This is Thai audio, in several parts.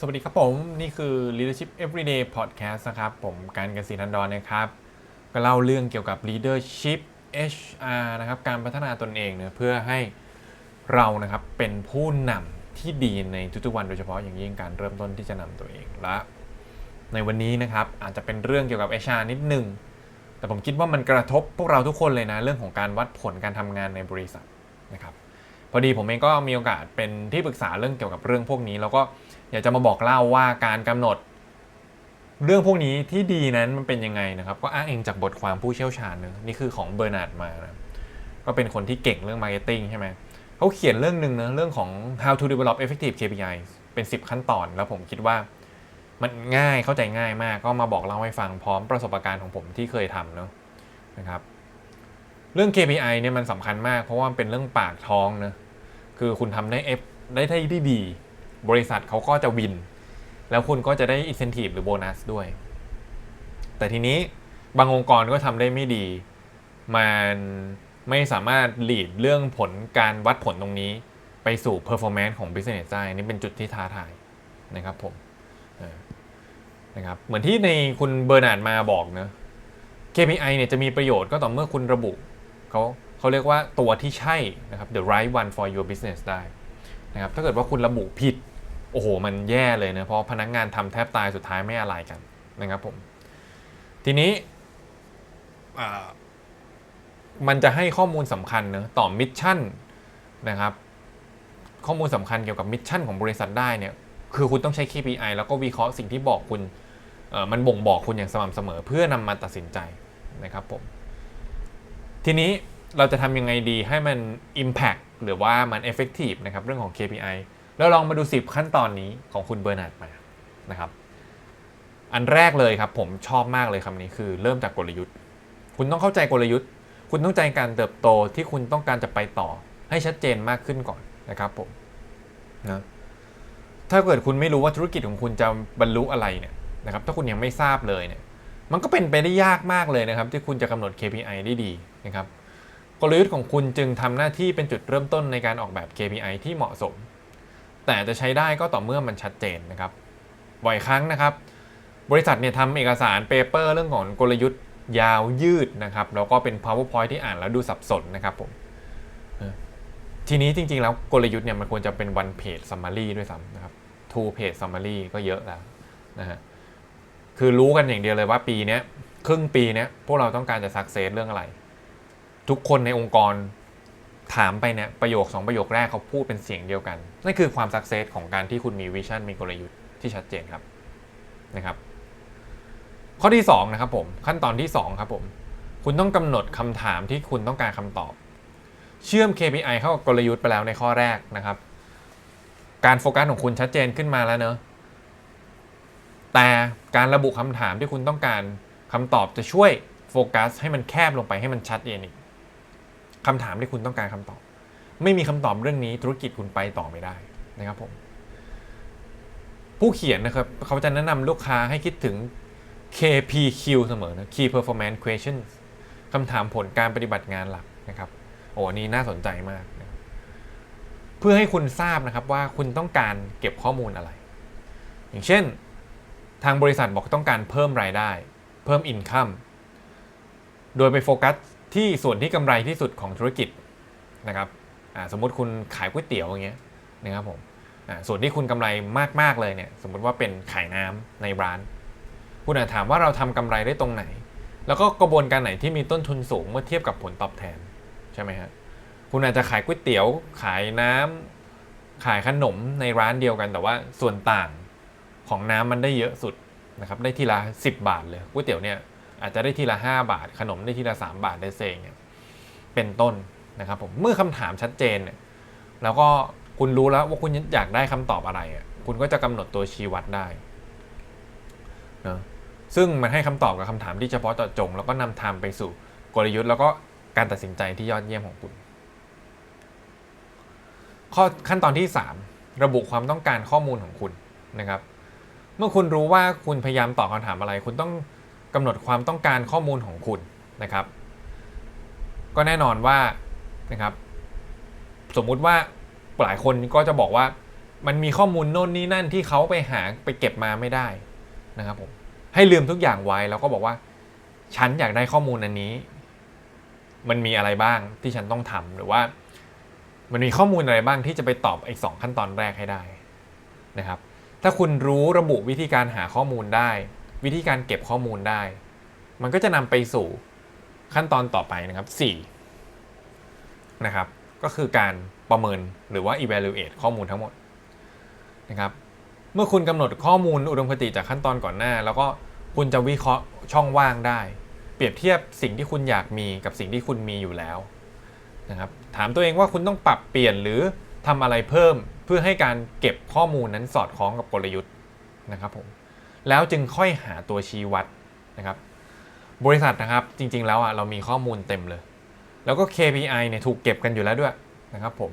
สวัสดีครับผม นี่คือ Leadership Everyday Podcast นะครับ ผมการกษตรนันดรนะครับ ก็เล่าเรื่องเกี่ยวกับ Leadership HR นะครับ การพัฒนาตนเองเนี่ยเพื่อให้เรานะครับเป็นผู้นำที่ดีในทุกๆวันโดยเฉพาะอย่างยิ่งการเริ่มต้นที่จะนำตัวเองและ ในวันนี้นะครับอาจจะเป็นเรื่องเกี่ยวกับ HR นิดนึง แต่ผมคิดว่ามันกระทบพวกเราทุกคนเลยนะเรื่องของการวัดผลการทำงานในบริษัทนะครับพอดีผมเองก็มีโอกาสเป็นที่ปรึกษาเรื่องเกี่ยวกับเรื่องพวกนี้แล้วก็ อยากจะมาบอกเล่าว่าการกำหนด เรื่องพวกนี้ที่ดีนั้นมันเป็นยังไงนะครับ ก็อ้างเองจากบทความผู้เชี่ยวชาญนะนี่คือของเบอร์นาร์ดมานะก็เป็นคนที่เก่งเรื่องมาร์เก็ตติ้งใช่ไหมเขาเขียนเรื่องหนึ่งนะเรื่องของ how to develop effective KPI เป็น 10 ขั้นตอน แล้วผมคิดว่ามันง่ายเข้าใจง่ายมากก็มาบอกเล่าให้ฟังพร้อมประสบการณ์ของผมที่เคยทำเนาะนะครับ เรื่อง KPI เนี่ยมันสำคัญมากเพราะว่ามันเป็นเรื่องปากท้องนะคือคุณทำได้ F ได้ได้ดี บริษัทเขาก็จะวิน แล้วคุณก็จะได้ incentive หรือโบนัสด้วย แต่ทีนี้บางองค์กรก็ทำได้ไม่ดี มันไม่สามารถ lead เรื่องผลการวัดผลตรงนี้ ไปสู่ performance ของ business ได้นี่เป็นจุดที่ท้าทายนะครับผมเออนะครับเหมือนที่ในคุณเบอร์นาร์ดมาบอกเนะ KPI เนี่ยจะมีประโยชน์ก็ต่อเมื่อคุณระบุเขาเขาเรียกว่าตัวที่ใช่นะครับ the right one for your business ได้นะครับถ้าเกิดว่าคุณระบุผิด อ้โหมันแย่เลยนะเพราะพนักงานทำแทบตายสุดท้ายไม่อะไรกันนะครับผม ทีนี้มันจะให้ข้อมูลสำคัญเนะต่อมิชชั่นนะครับ ข้อมูลสำคัญเกี่ยวกับมิชชั่นของบริษัทได้เนี่ยคือคุณต้องใช้ KPI แล้วก็วิเคราะห์สิ่งที่บอกคุณมันบ่งบอกคุณอย่างสม่ำเสมอ เพื่อนำมาตัดสินใจนะครับผม ทีนี้เราจะทำยังไงดีให้มัน Impact หรือว่ามัน Effective นะครับเรื่องของ KPI แล้วลองมาดู 10 ขั้นตอนนี้ของคุณเบอร์นาร์ดมานะครับ อันแรกเลยครับผมชอบมากเลยคำนี้คือ เริ่มจากกลยุทธ์ คุณต้องเข้าใจกลยุทธ์ คุณต้องใจการเติบโตที่คุณต้องการจะไปต่อ ให้ชัดเจนมากขึ้นก่อนนะครับผมนะถ้าเกิดคุณไม่รู้ว่าธุรกิจของคุณจะบรรลุอะไรเนี่ยนะครับ ถ้าคุณยังไม่ทราบเลยเนี่ย มันก็เป็นไปได้ยากมากเลยนะครับ ที่คุณจะกำหนด KPI ได้ดีนะครับ กลยุทธ์ของคุณจึงทำหน้าที่เป็นจุดเริ่มต้นในการออกแบบ KPI ที่เหมาะสม แต่จะใช้ได้ก็ต่อเมื่อมันชัดเจนนะครับบ่อยครั้งนะครับ บริษัทเนี่ยทำเอกสารเปเปอร์เรื่องของกลยุทธ์ยาวยืดนะครับแล้วก็เป็น powerpoint ที่อ่านแล้วดูสับสนนะครับผมทีนี้จริง ๆ แล้วกลยุทธ์เนี่ยมันควรจะเป็น one page summary ด้วยซ้ำนะครับ two page summary ก็เยอะแล้วนะฮะคือรู้กันอย่างเดียวเลยว่าปีนี้ครึ่งปีนี้พวกเราต้องการจะสักเซสเรื่องอะไร ทุกคนในองค์กร ถามไปเนี่ยประโยคสองประโยคแรกเขาพูดเป็นเสียงเดียวกัน นั่นคือความสักเซสของการที่คุณมีวิชั่นมีกลยุทธ์ที่ชัดเจนครับนะครับข้อที่2นะครับผมขั้นตอนที่ 2 ครับผม คุณต้องกำหนดคำถามที่คุณต้องการคำตอบ เชื่อม KPI เข้ากับกลยุทธ์ไปแล้วในข้อแรกนะครับ การโฟกัสของคุณชัดเจนขึ้นมาแล้วเนอะแต่การระบุคำถามที่คุณต้องการคำตอบจะช่วยโฟกัสให้มันแคบลงไปให้มันชัดเจนอีก คำถามที่คุณต้องการคำตอบ ไม่มีคำตอบเรื่องนี้ธุรกิจคุณไปต่อไม่ได้นะครับผม ผู้เขียนนะครับเขาจะแนะนำลูกค้าให้คิดถึง KPQ เสมอนะ Key Performance Questions คำถามผลการปฏิบัติงานหลักนะครับ โอ้นนี้น่าสนใจมากนะเพื่อให้คุณทราบนะครับว่าคุณต้องการเก็บข้อมูลอะไร อย่างเช่น ทางบริษัทบอกต้องการเพิ่มรายได้ เพิ่มอินคัมโดยไปโฟกัส ที่ส่วนที่กำไรที่สุดของธุรกิจนะครับสมมุติคุณขายก๋วยเตี๋ยวอย่างเงี้ยนะครับผมส่วนที่คุณกำไรมากๆเลยเนี่ยสมมุติว่าเป็นขายน้ำในร้าน คุณอาจถามว่าเราทำกำไรได้ตรงไหน แล้วก็กระบวนการไหนที่มีต้นทุนสูงเมื่อเทียบกับผลตอบแทนใช่ไหมฮะคุณอาจจะขายก๋วยเตี๋ยวขายน้ำขายขนมในร้านเดียวกัน แต่ว่าส่วนต่างของน้ำมันได้เยอะสุดนะครับได้ทีละ 10 บาทเลยก๋วยเตี๋ยวเนี่ย อาจจะได้ทีละ 5 บาท ขนมได้ทีละ 3 บาทได้เซงเนี่ยเป็นต้นนะครับผมเมื่อคำถามชัดเจนเนี่ยแล้วก็คุณรู้แล้วว่าคุณอยากได้คำตอบอะไรคุณก็จะกำหนดตัวชี้วัดได้นะซึ่งมันให้คำตอบกับคำถามที่เฉพาะเจาะจง แล้วก็นำทางไปสู่กลยุทธ์แล้วก็การตัดสินใจที่ยอดเยี่ยมของคุณ ข้อขั้นตอนที่ 3 ระบุความต้องการข้อมูลของคุณนะครับ เมื่อคุณรู้ว่าคุณพยายามตอบคำถามอะไร คุณต้อง กำหนดความต้องการข้อมูลของคุณนะครับ ก็แน่นอนว่านะครับ สมมุติว่าหลายคนก็จะบอกว่ามันมีข้อมูลโน่นนี่นั่นที่เขาไปหาไปเก็บมาไม่ได้นะครับผมให้ลืมทุกอย่างไว้แล้วก็บอกว่า ฉันอยากได้ข้อมูลอันนี้ มันมีอะไรบ้างที่ฉันต้องทำหรือว่า มันมีข้อมูลอะไรบ้างที่จะไปตอบไอ้สองขั้นตอนแรกให้ได้นะครับ ถ้าคุณรู้ระบุวิธีการหาข้อมูลได้ วิธีการเก็บข้อมูลได้ มันก็จะนำไปสู่ขั้นตอนต่อไปนะครับ4นะครับก็คือการประเมินหรือว่า evaluate ข้อมูลทั้งหมดนะครับเมื่อคุณกำหนดข้อมูลอุดมคติจากขั้นตอนก่อนหน้า แล้วก็คุณจะวิเคราะห์ช่องว่างได้ เปรียบเทียบสิ่งที่คุณอยากมีกับสิ่งที่คุณมีอยู่แล้วนะครับถามตัวเองว่าคุณต้องปรับเปลี่ยนหรือทำอะไรเพิ่มเพื่อให้การเก็บข้อมูลนั้นสอดคล้องกับกลยุทธ์นะครับผม แล้วจึงค่อยหาตัวชี้วัดนะครับ บริษัทนะครับจริงๆแล้วอะเรามีข้อมูลเต็มเลย แล้วก็ KPI เนี่ยถูกเก็บกันอยู่แล้วด้วยนะครับผม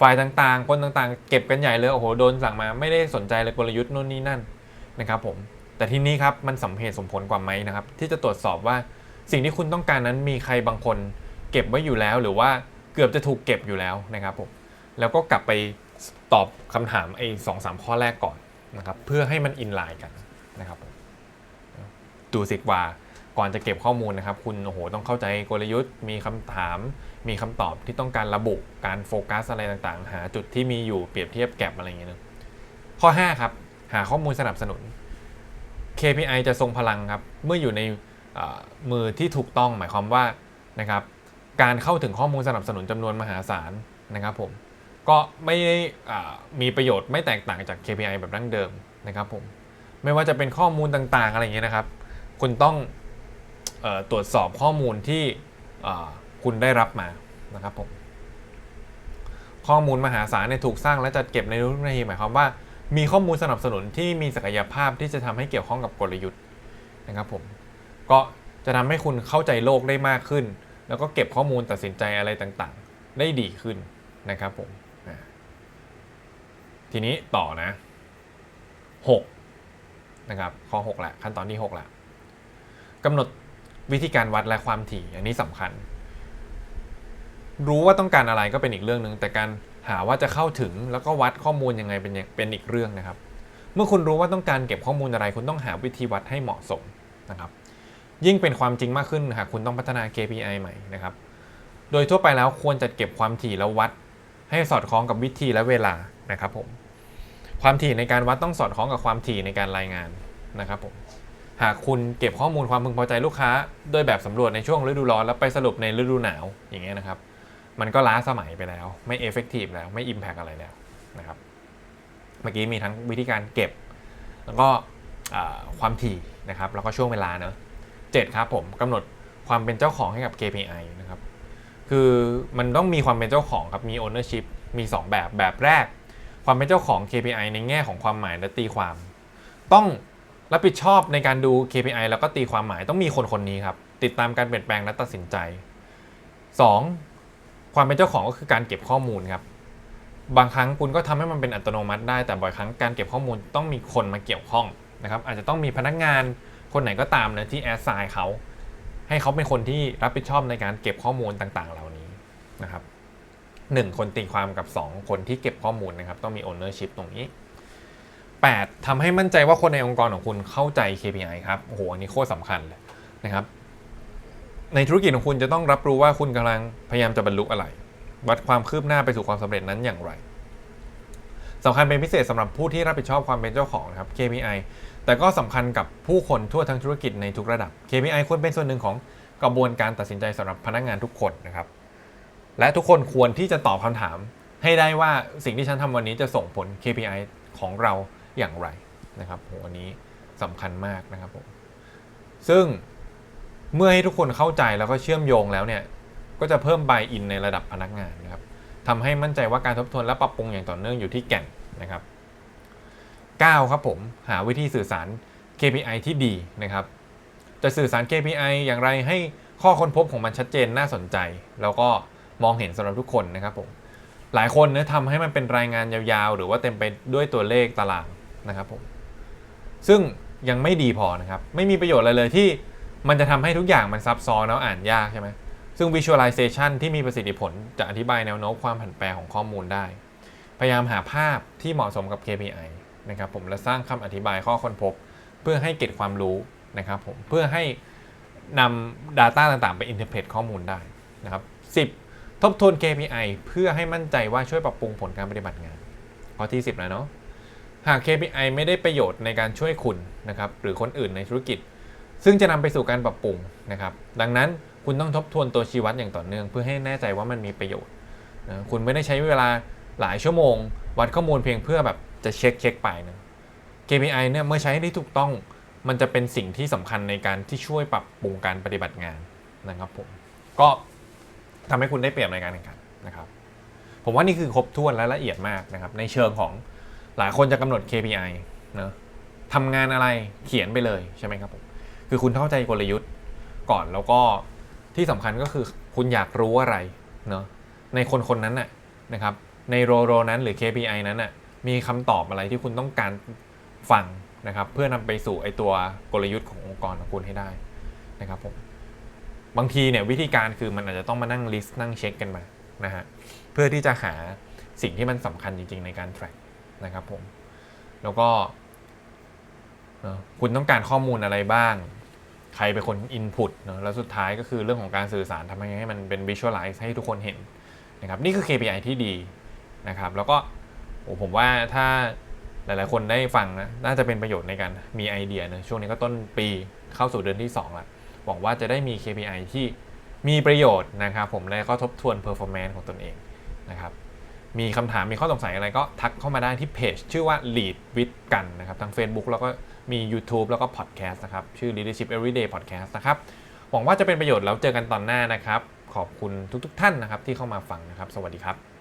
ฝ่ายต่างๆ คนต่างๆ เก็บกันใหญ่เลยโอ้โหโดนสั่งมาไม่ได้สนใจเลยกลยุทธ์นู่นนี่นั่นนะครับผมแต่ทีนี้ครับมันสมเหตุสมผลกว่าไหมนะครับ ที่จะตรวจสอบว่าสิ่งที่คุณต้องการนั้นมีใครบางคน เก็บไว้อยู่แล้ว หรือว่าเกือบจะถูกเก็บอยู่แล้วนะครับผมแล้วก็กลับไปตอบคำถามไอ้สองสามข้อแรกก่อนนะครับเพื่อให้มันอินไลน์กัน นะครับดูสิว่าก่อนจะเก็บข้อมูลนะครับ คุณโอ้โหต้องเข้าใจกลยุทธ์ มีคำถาม มีคำตอบที่ต้องการระบุการโฟกัสอะไรต่างๆ หาจุดที่มีอยู่เปรียบเทียบแก็บอะไรอย่างเงี้ยนะข้อ 5 ครับ หาข้อมูลสนับสนุน KPI จะทรงพลังครับ เมื่ออยู่ในมือที่ถูกต้องหมายความว่านะครับการเข้าถึงข้อมูลสนับสนุนจำนวนมหาศาลนะครับผมก็ไม่ได้มีประโยชน์ไม่แตกต่างจาก KPI แบบดั้งเดิมนะครับผม ไม่ว่าจะเป็นข้อมูลต่างๆ อะไรอย่างเงี้ยนะครับ คุณต้องออตรวจสอบข้อมูลที่คุณได้รับมานะครับผมข้อมูลมหาศาลเนี่ยถูกสร้างและจัดเก็บในทุกนาทีหมายความว่า มีข้อมูลสนับสนุนที่มีศักยภาพที่จะทำให้เกี่ยวข้องกับกลยุทธ์นะครับผมก็จะทำให้คุณเข้าใจโลกได้มากขึ้น แล้วก็เก็บข้อมูลตัดสินใจอะไรต่างๆ ได้ดีขึ้นนะครับผมทีนี้ต่อนะ 6 นะครับข้อ6แหละขั้นตอนที่6แหละกำหนดวิธีการวัดและความถี่ อันนี้สำคัญ รู้ว่าต้องการอะไรก็เป็นอีกเรื่องหนึ่งแต่การหาว่าจะเข้าถึงแล้วก็วัดข้อมูลยังไงเป็นเป็นอีกเรื่องนะครับ เมื่อคุณรู้ว่าต้องการเก็บข้อมูลอะไร คุณต้องหาวิธีวัดให้เหมาะสมนะครับ ยิ่งเป็นความจริงมากขึ้นหากคุณต้องพัฒนา KPI ใหม่นะครับ โดยทั่วไปแล้วควรจัดเก็บความถี่แล้ววัด ให้สอดคล้องกับวิธีและเวลานะครับผม ความถี่ในการวัดต้องสอดคล้องกับความถี่ในการรายงานนะครับผมหากคุณเก็บข้อมูลความพึงพอใจลูกค้า โดยแบบสำรวจในช่วงฤดูร้อนแล้วไปสรุปในฤดูหนาวอย่างเงี้ยนะครับ มันก็ล้าสมัยไปแล้ว ไม่เอฟเฟกตีฟแล้วไม่อิมแพกอะไรแล้วนะครับเมื่อกี้มีทั้งวิธีการเก็บ แล้วก็ความถี่นะครับ แล้วก็ช่วงเวลาเนอะเจ็ดครับผมกำหนดความเป็นเจ้าของให้กับ KPI นะครับ คือมันต้องมีความเป็นเจ้าของครับมี ownership มี 2 แบบแบบแรก ความเป็นเจ้าของ KPI ในแง่ของความหมายและตีความ ต้องรับผิดชอบในการดู KPI แล้วก็ตีความหมายต้องมีคนคนนี้ครับ ติดตามการเปลี่ยนแปลงและตัดสินใจ 2. ความเป็นเจ้าของก็คือการเก็บข้อมูลครับ บางครั้งคุณก็ทำให้มันเป็นอัตโนมัติได้ แต่บ่อยครั้งการเก็บข้อมูลต้องมีคนมาเกี่ยวข้องนะครับ อาจจะต้องมีพนักงานคนไหนก็ตามนะที่แอสไซน์เขา ให้เขาเป็นคนที่รับผิดชอบในการเก็บข้อมูลต่างๆ เหล่านี้นะครับ 1 คนตีความกับ 2 คนที่เก็บข้อมูลนะครับต้องมี ownership ตรงนี้ 8. ทำให้มั่นใจว่าคนในองค์กรของคุณเข้าใจ KPI ครับโอ้โหอันนี้โคตรสำคัญเลยนะครับ ในธุรกิจของคุณจะต้องรับรู้ว่าคุณกำลังพยายามจะบรรลุอะไร วัดความคืบหน้าไปสู่ความสำเร็จนั้นอย่างไรสำคัญเป็นพิเศษสำหรับผู้ที่รับผิดชอบความเป็นเจ้าของนะครับ KPI แต่ก็สำคัญกับผู้คนทั่วทั้งธุรกิจในทุกระดับ KPI ควรเป็นส่วนหนึ่งของกระบวนการตัดสินใจสำหรับพนักงานทุกคนนะครับ และทุกคนควรที่จะตอบคำถาม ให้ได้ว่าสิ่งที่ฉันทำวันนี้จะส่งผล KPI ของเราอย่างไรนะครับโหอันนี้สำคัญมากนะครับผมซึ่งเมื่อให้ทุกคนเข้าใจแล้วก็เชื่อมโยงแล้วเนี่ย ก็จะเพิ่มบายอินในระดับพนักงานนะครับทำให้มั่นใจว่าการทบทวนและปรับปรุงอย่างต่อเนื่องอยู่ที่แก่นนะครับ 9 ครับผมหาวิธีสื่อสาร KPI ที่ดีนะครับ จะสื่อสาร KPI อย่างไรให้ข้อค้นพบของมันชัดเจนน่าสนใจ แล้วก็ มองเห็นสำหรับทุกคนนะครับผมหลายคนเนี่ยทำให้มันเป็นรายงานยาวๆ หรือว่าเต็มไปด้วยตัวเลขตารางนะครับผมซึ่งยังไม่ดีพอนะครับ ไม่มีประโยชน์อะไรเลยที่มันจะทำให้ทุกอย่างมันซับซ้อนแล้วอ่านยากใช่ไหมซึ่ง visualization ที่มีประสิทธิผลจะอธิบายแนวโน้มความผันแปรของข้อมูลได้ พยายามหาภาพที่เหมาะสมกับ KPI นะครับผมและสร้างคำอธิบายข้อค้นพบ เพื่อให้เก็บความรู้นะครับผมเพื่อให้นำ Data ต่างๆ ไป interpret ข้อมูลได้นะครับ10 ทบทวน KPI เพื่อให้มั่นใจว่าช่วยปรับปรุงผลการปฏิบัติงาน ข้อที่ 10แล้วเนาะ หาก KPI ไม่ได้ประโยชน์ในการช่วยคุณนะครับหรือคนอื่นในธุรกิจ ซึ่งจะนำไปสู่การปรับปรุงนะครับ ดังนั้นคุณต้องทบทวนตัวชี้วัดอย่างต่อเนื่อง เพื่อให้แน่ใจว่ามันมีประโยชน์นะคุณไม่ได้ใช้เวลาหลายชั่วโมง วัดข้อมูลเพียงเพื่อแบบจะเช็คเช็คไปนะ KPI เนี่ยเมื่อใช้ได้ถูกต้องมันจะเป็นสิ่งที่สำคัญในการที่ช่วยปรับปรุงการปฏิบัติงานนะครับผมก็ ทำให้คุณได้เปรียบในการแข่งขันนะครับ ผมว่านี่คือครบถ้วนและละเอียดมากนะครับ ในเชิงของหลายคนจะกำหนด KPI เนอะทำงานอะไรเขียนไปเลยใช่ไหมครับผมคือคุณเข้าใจกลยุทธ์ก่อนแล้วก็ที่สำคัญก็คือคุณอยากรู้อะไรเนาะในคนคนนั้นน่ะนะครับ ในโรโรนั้นหรือ KPI นั้นน่ะมีคำตอบอะไรที่คุณต้องการฟังนะครับ เพื่อนำไปสู่ไอตัวกลยุทธ์ขององค์กรของคุณให้ได้นะครับผม บางทีเนี่ยวิธีการคือมันอาจจะต้องมานั่งลิสต์นั่งเช็คกันมานะฮะเพื่อที่จะหาสิ่งที่มันสำคัญจริง ๆ ในการ track นะครับผม แล้วก็คุณต้องการข้อมูลอะไรบ้าง ใครเป็นคน input เนอะแล้วสุดท้ายก็คือเรื่องของการสื่อสารทำยังไงให้มันเป็น visualize ให้ทุกคนเห็นนะครับนี่คือ KPI ที่ดีนะครับ แล้วก็โอ้ผมว่าถ้าหลาย ๆ คนได้ฟังนะน่าจะเป็นประโยชน์ในการมีไอเดียนะช่วงนี้ก็ต้นปีเข้าสู่เดือนที่2แล้ว หวังว่าจะได้มี KPI ที่มีประโยชน์นะครับผมและก็ทบทวน performance ของตนเองนะครับมีคำถามมีข้อสงสัยอะไรก็ทักเข้ามาได้ที่เพจชื่อว่า lead with กันนะครับทาง Facebook แล้วก็มี YouTube แล้วก็ Podcast นะครับชื่อ leadership everyday podcast นะครับหวังว่าจะเป็นประโยชน์แล้วเจอกันตอนหน้านะครับ ขอบคุณทุกๆทท่านนะครับที่เข้ามาฟังนะครับ สวัสดีครับ